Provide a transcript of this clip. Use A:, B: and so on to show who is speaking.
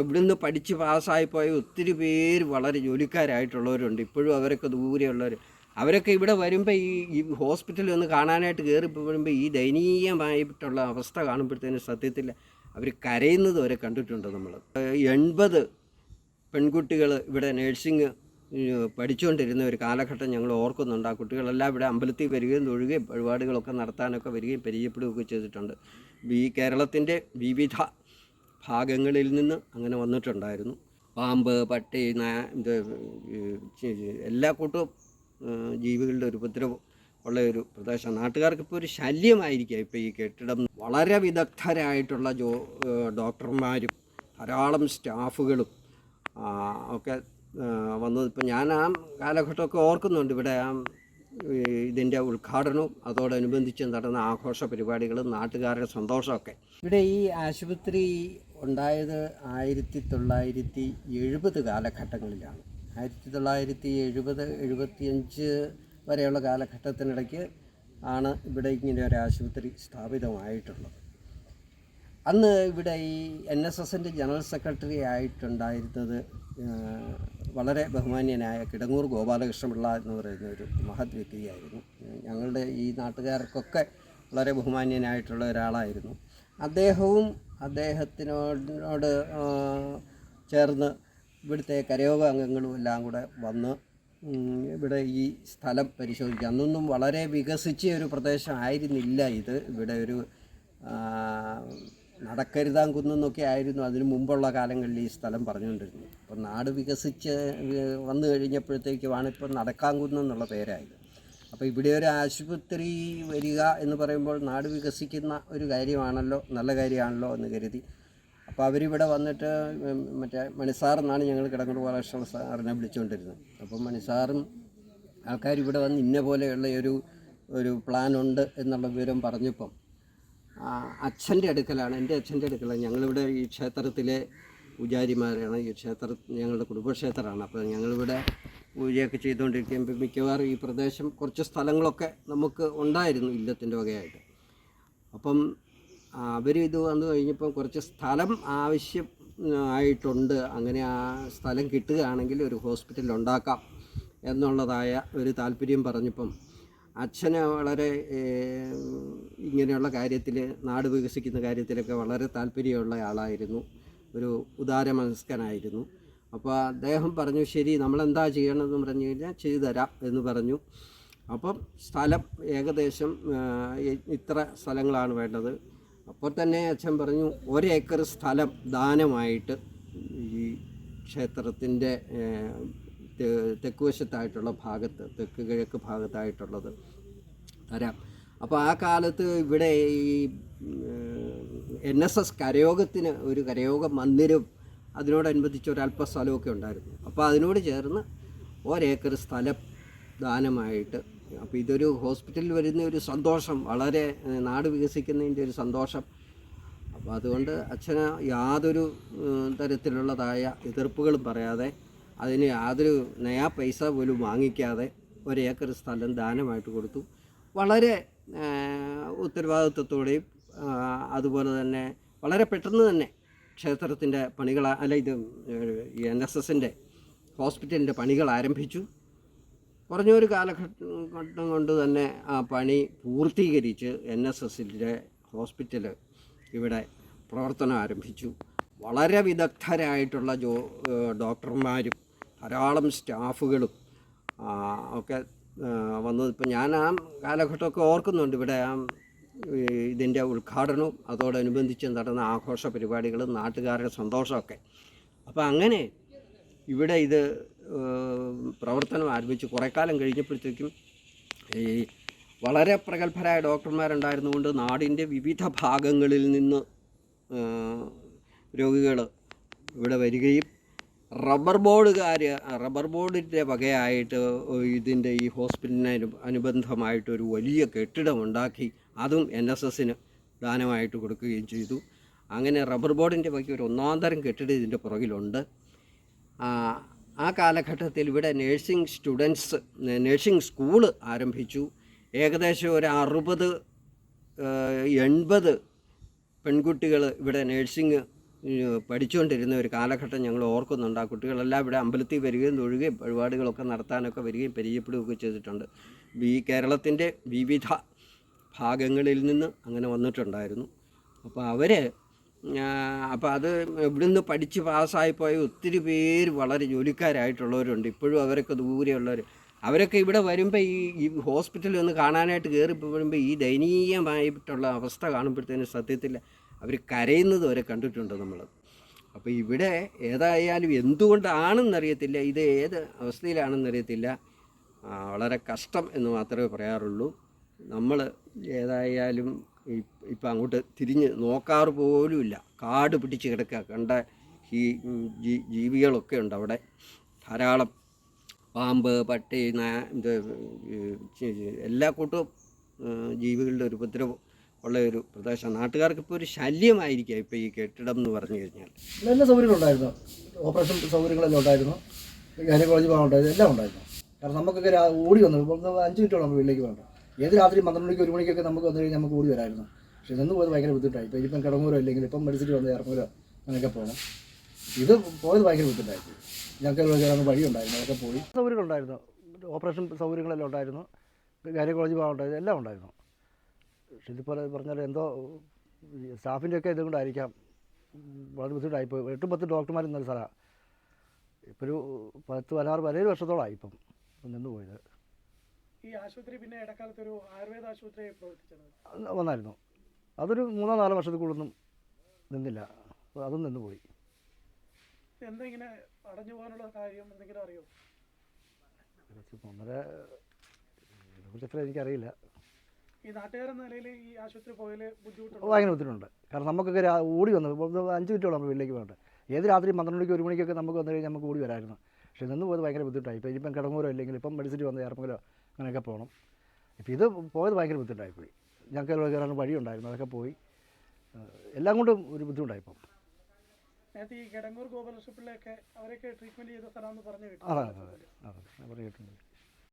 A: ഇവിടുന്ന് പഠിച്ച് പാസ്സായിപ്പോയ ഒത്തിരി പേര് വളരെ ജോലിക്കാരായിട്ടുള്ളവരുണ്ട്. ഇപ്പോഴും അവരൊക്കെ ദൂരെയുള്ളവർ അവരൊക്കെ ഇവിടെ വരുമ്പോൾ ഈ ഹോസ്പിറ്റലിൽ ഒന്ന് കാണാനായിട്ട് കയറി വരുമ്പോൾ ഈ ദയനീയമായിട്ടുള്ള അവസ്ഥ കാണുമ്പോഴത്തേന് സത്യത്തിൽ അവർ കരയുന്നത് വരെ കണ്ടിട്ടുണ്ട് നമ്മൾ എൺപത് പെൺകുട്ടികൾ ഇവിടെ നേഴ്സിംഗ് പഠിച്ചുകൊണ്ടിരുന്ന ഒരു കാലഘട്ടം ഞങ്ങൾ ഓർക്കുന്നുണ്ട്. ആ കുട്ടികളെല്ലാം ഇവിടെ അമ്പലത്തിൽ വരികയും തൊഴുകയും പരിപാടികളൊക്കെ നടത്താനൊക്കെ വരികയും പരിചയപ്പെടുകയൊക്കെ ചെയ്തിട്ടുണ്ട്. ഈ കേരളത്തിന്റെ വിവിധ ഭാഗങ്ങളിൽ നിന്ന് അങ്ങനെ വന്നിട്ടുണ്ടായിരുന്നു. പാമ്പ് പട്ടി ഇത് എല്ലാ കൂട്ടും ജീവികളുടെ ഒരു ഉപദ്രവം ഉള്ള ഒരു പ്രദേശം നാട്ടുകാർക്ക് ഇപ്പോൾ ഒരു ശല്യമായിരിക്കുക ഇപ്പോൾ ഈ കെട്ടിടം വളരെ വിദഗ്ധരായിട്ടുള്ള ജോ ഡോക്ടർമാരും ധാരാളം സ്റ്റാഫുകളും ഒക്കെ വന്നത്. ഇപ്പം ഞാൻ ആ കാലഘട്ടമൊക്കെ ഓർക്കുന്നുണ്ട്. ഇവിടെ ആ ഇതിന്റെ ഉദ്ഘാടനവും അതോടനുബന്ധിച്ച് നടന്ന ആഘോഷ പരിപാടികളും നാട്ടുകാരുടെ സന്തോഷമൊക്കെ. ഇവിടെ ഈ ആശുപത്രി ഉണ്ടായത് ആയിരത്തി തൊള്ളായിരത്തി എഴുപത് കാലഘട്ടങ്ങളിലാണ്. ആയിരത്തി തൊള്ളായിരത്തി എഴുപത് എഴുപത്തിയഞ്ച് വരെയുള്ള കാലഘട്ടത്തിനിടയ്ക്ക് ആണ് ഇവിടെ ഇങ്ങനെ ഒരു ആശുപത്രി സ്ഥാപിതമായിട്ടുള്ളത്. അന്ന് ഇവിടെ ഈ എൻ എസ് എസിന്റെ ജനറൽ സെക്രട്ടറി ആയിട്ടുണ്ടായിരുന്നത് വളരെ ബഹുമാന്യനായ കിടങ്ങൂർ ഗോപാലകൃഷ്ണപിള്ള എന്ന് പറയുന്ന ഒരു മഹത് വ്യക്തിയായിരുന്നു. ഞങ്ങളുടെ ഈ നാട്ടുകാർക്കൊക്കെ വളരെ ബഹുമാന്യനായിട്ടുള്ള ഒരാളായിരുന്നു. അദ്ദേഹവും അദ്ദേഹത്തിനോട് ചേർന്ന് ഇവിടുത്തെ കരയോഗ അംഗങ്ങളും എല്ലാം കൂടെ വന്ന് ഇവിടെ ഈ സ്ഥലം പരിശോധിക്കുക. അന്നൊന്നും വളരെ വികസിച്ച ഒരു പ്രദേശമായിരുന്നില്ല ഇത്. ഇവിടെ ഒരു നടക്കരുതാൻ കുന്നൊക്കെ ആയിരുന്നു. അതിന് മുമ്പുള്ള കാലങ്ങളിൽ ഈ സ്ഥലം പറഞ്ഞുകൊണ്ടിരുന്നത്. അപ്പോൾ നാട് വികസിച്ച് വന്നു കഴിഞ്ഞപ്പോഴത്തേക്കുമാണ് ഇപ്പോൾ നടക്കാൻ കുന്നെന്നുള്ള പേരായത്. അപ്പോൾ ഇവിടെ ഒരു ആശുപത്രി വരിക എന്ന് പറയുമ്പോൾ നാട് വികസിക്കുന്ന ഒരു കാര്യമാണല്ലോ നല്ല കാര്യമാണല്ലോ എന്ന് കരുതി. അപ്പോൾ അവരിവിടെ വന്നിട്ട് മറ്റേ മണിസാർ എന്നാണ് ഞങ്ങൾ കിടങ്ങൂർ ബാലകൃഷ്ണ സാറിനെ വിളിച്ചുകൊണ്ടിരുന്നത് അപ്പം മണിസാറും ആൾക്കാർ ഇവിടെ വന്ന് ഇന്ന പോലെയുള്ള ഒരു ഒരു പ്ലാൻ ഉണ്ട് എന്നുള്ള വിവരം പറഞ്ഞപ്പം അച്ഛന്റെ അടുക്കലാണ്. എന്റെ അച്ഛന്റെ അടുക്കലാണ്. ഞങ്ങളിവിടെ ഈ ക്ഷേത്രത്തിലെ പൂജാരിമാരാണ്. ഈ ക്ഷേത്ര ഞങ്ങളുടെ കുടുംബക്ഷേത്രമാണ്. അപ്പോൾ ഞങ്ങളിവിടെ പൂജയൊക്കെ ചെയ്തുകൊണ്ടിരിക്കുമ്പോൾ മിക്കവാറും ഈ പ്രദേശം കുറച്ച് സ്ഥലങ്ങളൊക്കെ നമുക്ക് ഉണ്ടായിരുന്നു ഇല്ലത്തിന്റെ വകയായിട്ട്. അപ്പം അവർ ഇത് വന്നു കഴിഞ്ഞപ്പം കുറച്ച് സ്ഥലം ആവശ്യം ആയിട്ടുണ്ട്. അങ്ങനെ ആ സ്ഥലം കിട്ടുകയാണെങ്കിൽ ഒരു ഹോസ്പിറ്റൽ ഉണ്ടാക്കാം എന്നുള്ളതായ ഒരു താല്പര്യം പറഞ്ഞപ്പം അച്ഛന് വളരെ ഇങ്ങനെയുള്ള കാര്യത്തിൽ നാട് വികസിക്കുന്ന കാര്യത്തിലൊക്കെ വളരെ താല്പര്യമുള്ള ആളായിരുന്നു. ഒരു ഉദാരമനസ്കനായിരുന്നു. അപ്പോൾ അദ്ദേഹം പറഞ്ഞു ശരി നമ്മൾ എന്താ ചെയ്യണമെന്ന് പറഞ്ഞു കഴിഞ്ഞാൽ ചെയ്തു തരാം എന്ന് പറഞ്ഞു. അപ്പം സ്ഥലം ഏകദേശം ഇത്ര സ്ഥലങ്ങളാണ് വേണ്ടത്. അപ്പോൾ തന്നെ അച്ഛൻ പറഞ്ഞു ഒരേക്കർ സ്ഥലം ദാനമായിട്ട് ഈ ക്ഷേത്രത്തിന്റെ തെക്കുവശത്തായിട്ടുള്ള ഭാഗത്ത് തെക്ക് കിഴക്ക് ഭാഗത്തായിട്ടുള്ളത് തരാം. അപ്പോൾ ആ കാലത്ത് ഇവിടെ ഈ എൻ എസ് എസ് കരയോഗത്തിന് ഒരു കരയോഗ മന്ദിരം അതിനോടനുബന്ധിച്ച് ഒരല്പ സ്ഥലമൊക്കെ ഉണ്ടായിരുന്നു. അപ്പോൾ അതിനോട് ചേർന്ന് ഒരേക്കർ സ്ഥലം ദാനമായിട്ട് അപ്പോൾ ഇതൊരു ഹോസ്പിറ്റലിൽ വരുന്ന ഒരു സന്തോഷം വളരെ നാട് വികസിക്കുന്നതിന്റെ ഒരു സന്തോഷം. അപ്പോൾ അതുകൊണ്ട് അച്ഛന് യാതൊരു തരത്തിലുള്ളതായ എതിർപ്പുകളും പറയാതെ അതിന് യാതൊരു നയാ പൈസ പോലും വാങ്ങിക്കാതെ ഒരേക്കർ സ്ഥലം ദാനമായിട്ട് കൊടുത്തു. വളരെ ഉത്തരവാദിത്വത്തോടെയും അതുപോലെ തന്നെ വളരെ പെട്ടെന്ന് തന്നെ ക്ഷേത്രത്തിന്റെ പണികൾ അല്ല ഇത് എൻ എസ് എസിന്റെ ഹോസ്പിറ്റലിന്റെ പണികൾ ആരംഭിച്ചു. കുറഞ്ഞൊരു കാലഘട്ടം കൊണ്ട് തന്നെ ആ പണി പൂർത്തീകരിച്ച് എൻ എസ് എസിന്റെ ഹോസ്പിറ്റൽ ഇവിടെ പ്രവർത്തനം ആരംഭിച്ചു. വളരെ വിദഗ്ധരായിട്ടുള്ള ജോ ഡോക്ടർമാരും ധാരാളം സ്റ്റാഫുകളും ഒക്കെ വന്നത്. ഇപ്പം ഞാൻ ആ കാലഘട്ടമൊക്കെ ഓർക്കുന്നുണ്ട്. ഇവിടെ ആ ഇതിന്റെ ഉദ്ഘാടനവും അതോടനുബന്ധിച്ച് നടന്ന ആഘോഷ പരിപാടികളും നാട്ടുകാരുടെ സന്തോഷമൊക്കെ. അപ്പോൾ അങ്ങനെ ഇവിടെ ഇത് പ്രവർത്തനം ആരംഭിച്ച്. കുറേ കാലം കഴിഞ്ഞപ്പോഴത്തേക്കും ഈ വളരെ പ്രഗത്ഭരായ ഡോക്ടർമാരുണ്ടായിരുന്നുകൊണ്ട് നാടിന്റെ വിവിധ ഭാഗങ്ങളിൽ നിന്ന് രോഗികൾ ഇവിടെ വരികയും റബ്ബർ ബോർഡുകാർ റബ്ബർ ബോർഡിന്റെ വകയായിട്ട് ഇതിന്റെ ഈ ഹോസ്പിറ്റലിന് അനു- അനുബന്ധമായിട്ട് ഒരു വലിയ കെട്ടിടം ഉണ്ടാക്കി അതും എൻ എസ് എസിന് ദാനമായിട്ട് കൊടുക്കുകയും ചെയ്തു. അങ്ങനെ റബ്ബർ ബോർഡിന്റെ ബാക്കി ഒരു ഒന്നാം തരം കെട്ടിടം ഇതിന്റെ പുറകിലുണ്ട്. ആ, കാലഘട്ടത്തിൽ ഇവിടെ നേഴ്സിംഗ് സ്റ്റുഡൻസ് നേഴ്സിംഗ് സ്കൂൾ ആരംഭിച്ചു. ഏകദേശം ഒരു അറുപത് എൺപത് പെൺകുട്ടികൾ ഇവിടെ നേഴ്സിംഗ് പഠിച്ചുകൊണ്ടിരുന്ന ഒരു കാലഘട്ടം ഞങ്ങൾ ഓർക്കുന്നുണ്ട്. ആ കുട്ടികളെല്ലാം ഇവിടെ അമ്പലത്തിൽ വരികയും തൊഴുകയും പരിപാടികളൊക്കെ നടത്താനൊക്കെ വരികയും പരിചയപ്പെടുകയൊക്കെ ചെയ്തിട്ടുണ്ട്. ഈ കേരളത്തിന്റെ വിവിധ ഭാഗങ്ങളിൽ നിന്ന് അങ്ങനെ വന്നിട്ടുണ്ടായിരുന്നു. അപ്പോൾ അവർ അപ്പോൾ അത് ഇവിടുന്ന് പഠിച്ച് പാസ്സായി ഒത്തിരി പേര് വളരെ ജോലിക്കാരായിട്ടുള്ളവരുണ്ട്. ഇപ്പോഴും അവരൊക്കെ ദൂരെയുള്ളവർ അവരൊക്കെ ഇവിടെ വരുമ്പോൾ ഈ ഈ ഹോസ്പിറ്റലിൽ ഒന്ന് കാണാനായിട്ട് കയറി വരുമ്പോൾ ഈ ദയനീയമായിട്ടുള്ള അവസ്ഥ കാണുമ്പോഴത്തേനും സത്യത്തിൽ അവർ കരയുന്നത് വരെ കണ്ടിട്ടുണ്ട് നമ്മൾ അപ്പോൾ ഇവിടെ ഏതായാലും എന്തുകൊണ്ടാണെന്നറിയത്തില്ല ഇത് ഏത് അവസ്ഥയിലാണെന്നറിയത്തില്ല. വളരെ കഷ്ടം എന്ന് മാത്രമേ പറയാറുള്ളൂ. നമ്മൾ ഏതായാലും ഇപ്പം അങ്ങോട്ട് തിരിഞ്ഞ് നോക്കാറ് പോലുമില്ല. കാട് പിടിച്ച് കിടക്കുക കണ്ട ഈ ജീ- ജീവികളൊക്കെ ഉണ്ട് അവിടെ. ധാരാളം പാമ്പ് പട്ടി ഇത് എല്ലാ കൂട്ടവും ഏഹ്, ജീവികളുടെ ഒരു ഉപദ്രവം ഉള്ള ഒരു പ്രദേശം നാട്ടുകാർക്ക് ഇപ്പോൾ ഒരു ശല്യമായിരിക്കുക ഇപ്പോൾ ഈ കെട്ടിടം എന്ന് പറഞ്ഞു കഴിഞ്ഞാൽ.
B: എല്ലാ സൗകര്യങ്ങളും ഉണ്ടായിരുന്നു. ഓപ്പറേഷൻ സൗകര്യങ്ങളെല്ലാം ഉണ്ടായിരുന്നു. ഗൈനക്കോളജി ഭാഗം ഉണ്ടായിരുന്നു. എല്ലാം ഉണ്ടായിരുന്നു. കാരണം നമുക്കൊക്കെ ഓടി വന്നു. അഞ്ച് മിനിറ്റോളം വീട്ടിലേക്ക് വേണ്ട ഏത് രാത്രി പന്ത്രണ്ട് മണിക്ക് ഒരു മണിക്കൊക്കെ നമുക്ക് വന്നു കഴിഞ്ഞാൽ നമുക്ക് ഓടി വരായിരുന്നു പക്ഷെ ഇതൊന്നും പോയത് ഭയങ്കര ബുദ്ധിമുട്ടായി. ഇപ്പോൾ ഇപ്പം കിടങ്ങൂരോ അല്ലെങ്കിൽ ഇപ്പം മെഡിസിറ്റ് വന്ന് ഇറങ്ങൂരോ അങ്ങനെയൊക്കെ പോകണം ഇത് പോയത് ഭയങ്കര ബുദ്ധിമുട്ടായി ഞങ്ങൾക്ക് കയറാൻ വഴിയുണ്ടായിരുന്നു അതൊക്കെ പോയി. സൗകര്യങ്ങളുണ്ടായിരുന്നു ഓപ്പറേഷൻ സൗകര്യങ്ങളെല്ലാം ഉണ്ടായിരുന്നു. ഗൈനക്കോളജി ഭാഗം ഉണ്ടായിരുന്നു. എല്ലാം ഉണ്ടായിരുന്നു. പക്ഷെ ഇതിപ്പോൾ പറഞ്ഞാൽ എന്തോ സ്റ്റാഫിന്റെ ഒക്കെ ഇതുകൊണ്ടായിരിക്കാം വളരെ വളരെ ബുദ്ധിമുട്ടായിപ്പോയി എട്ടും പത്ത് ഡോക്ടർമാർ ഇന്നൊരു സ്ഥലമാണ്. ഇപ്പോൾ ഒരു പത്ത് പതിനാറ് പതിനേഴ് വർഷത്തോളമായി ഇപ്പം നിന്ന് പോയത്.
C: ഈ ആശുപത്രി പിന്നെ ഇടക്കാലത്ത് ഒരു ആയുർവേദ ആശുപത്രിയായി പ്രവർത്തിച്ചത്?
B: വന്നായിരുന്നു. അതൊരു മൂന്നോ നാലോ വർഷത്തിൽ കൂടുതലൊന്നും നിന്നില്ല അതും നിന്ന് പോയി
C: എന്താ ഇങ്ങനെ അടഞ്ഞു പോകാനുള്ള കാര്യം എന്തെങ്കിലും അറിയോ?
B: ഇപ്പം ഒന്നര ഇതിനെക്കുറിച്ച് എനിക്കറിയില്ല.
C: ഈ നാട്ടുകാരെന്ന നിലയിൽ ഈ ആശുപത്രി പോയാൽ ബുദ്ധിമുട്ടുണ്ട്?
B: ഭയങ്കര ബുദ്ധിമുട്ടുണ്ട്. കാരണം നമുക്കൊക്കെ ഓടി വന്നു. അഞ്ച് മിനിറ്റോളം നമ്മൾ വീട്ടിലേക്ക് വേണ്ട ഏത് രാത്രി പന്ത്രണ്ട് മണിക്ക് ഒരു മണിക്കൊക്കെ നമുക്ക് വന്നു കഴിഞ്ഞാൽ നമുക്ക് ഓടി വരായിരുന്നു പക്ഷേ നിന്ന് പോയത് ഭയങ്കര ബുദ്ധിമുട്ടായി. ഇപ്പോൾ ഇപ്പം കിടങ്ങൂരോ? ഇല്ലെങ്കിൽ ഇപ്പം മെഡിസിറ്റി വന്ന് ഇറങ്ങൂരോ അങ്ങനെയൊക്കെ പോകണം. ഇപ്പോൾ ഇത് പോയത് ഭയങ്കര ബുദ്ധിമുട്ടായിപ്പോയി. ഞങ്ങൾക്ക് ഞങ്ങൾക്ക് കയറാൻ വഴിയുണ്ടായിരുന്നു അതൊക്കെ പോയി. എല്ലാം കൊണ്ടും ഒരു ബുദ്ധിമുട്ടായിപ്പം.
C: നേരത്തെ ഈ കിടങ്ങൂർ ഗോപാലകൃഷ്ണപിള്ളയൊക്കെ അവരൊക്കെ ട്രീറ്റ്മെന്റ് ചെയ്ത സ്ഥലമാണെന്ന് പറഞ്ഞു കേട്ടു.
B: അതെ അതെ അതെ പറഞ്ഞു കേട്ടിട്ടുണ്ട്.